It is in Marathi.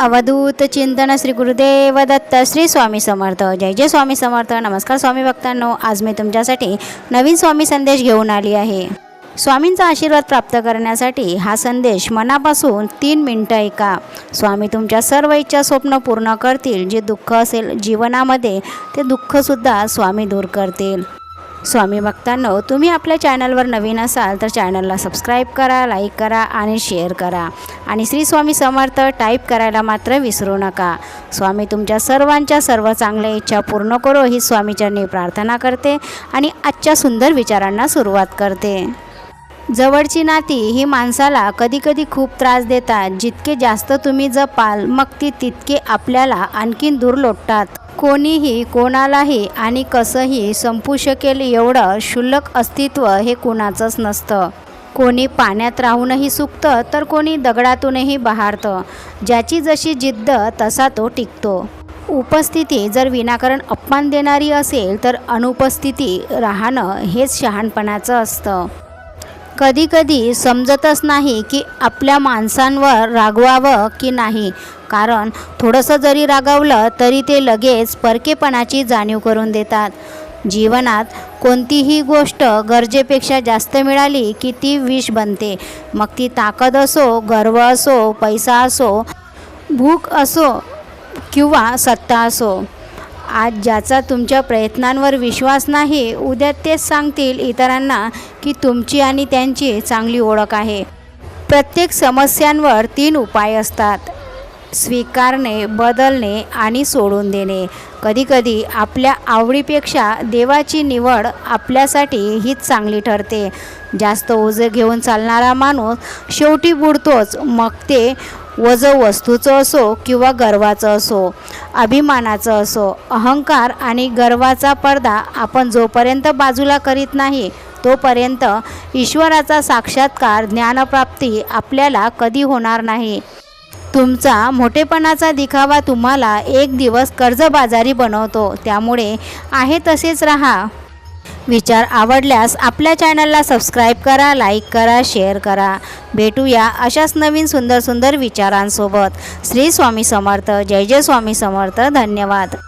अवधूत चिंतन श्री गुरुदेव दत्त श्री स्वामी समर्थ. जय जय स्वामी समर्थ. नमस्कार स्वामी भक्तांनो आज मी तुमच्यासाठी नवीन स्वामी संदेश घेऊन आली आहे. स्वामींचा आशीर्वाद प्राप्त करण्यासाठी हा संदेश मनापासून तीन मिनटं ऐका. स्वामी तुमच्या सर्व इच्छा स्वप्न पूर्ण करतील. जे दुःख असेल जीवनामध्ये ते दुःखसुद्धा स्वामी दूर करतील. स्वामी भक्तांनो तुम्ही आपल्या चॅनलवर नवीन असाल तर चॅनलला सबस्क्राईब करा लाईक करा आणि शेअर करा. आणि श्री स्वामी समर्थ टाईप करायला मात्र विसरू नका. स्वामी तुमच्या सर्वांच्या सर्व चांगल्या इच्छा पूर्ण करो ही स्वामीचरणी प्रार्थना करते आणि आजच्या सुंदर विचारांना सुरुवात करते. जवळची नाती ही माणसाला कधीकधी खूप त्रास देतात. जितके जास्त तुम्ही जपाल मग ती तितके आपल्याला आणखीन दूर लोटतात कोणीही कोणालाही आणि कसंही संपू शकेल एवढं क्षुल्लक अस्तित्व हे कुणाचंच नसतं. कोणी पाण्यात राहूनही सुकतं तर कोणी दगडातूनही बहारतं. ज्याची जशी जिद्द तसा तो टिकतो. उपस्थिती जर विनाकारण अपमान देणारी असेल तर अनुपस्थिती राहणं हेच शहाणपणाचं असतं. कधीकधी समजतच नाही की आपल्या माणसांवर रागवावं की नाही कारण थोडंसं जरी रागावलं तरी ते लगेच परकेपणाची जाणीव करून देतात. जीवनात कोणतीही गोष्ट गरजेपेक्षा जास्त मिळाली की ती विष बनते. मग ती ताकद असो गर्व असो पैसा असो भूक असो किंवा सत्ता असो. आज ज्याचा तुमच्या प्रयत्नांवर विश्वास नाही उद्या तेच सांगतील इतरांना की तुमची आणि त्यांची चांगली ओळख आहे. प्रत्येक समस्यांवर तीन उपाय असतात. स्वीकारणे बदलणे आणि सोडून देणे. कधीकधी आपल्या आवडीपेक्षा देवाची निवड आपल्यासाठी हीच चांगली ठरते. जास्त ओझे घेऊन चालणारा माणूस शेवटी बुडतोच. मग ते वज वस्तूचं असो किंवा गर्वाचं असो अभिमानाचं असो अहंकार आणि गर्वाचा पडदा आपण जोपर्यंत बाजूला करीत नाही तोपर्यंत ईश्वराचा साक्षात्कार ज्ञानप्राप्ती आपल्याला कधी होणार नाही. तुमचा मोठेपणाचा दिखावा तुम्हाला एक दिवस कर्जबाजारी बनवतो. त्यामुळे आहे तसेच राहा. विचार आवडल्यास आपल्या चॅनलला सबस्क्राईब करा लाईक करा शेअर करा. भेटूया अशाच नवीन सुंदर सुंदर विचारांसोबत. श्री स्वामी समर्थ. जय जय स्वामी समर्थ. धन्यवाद.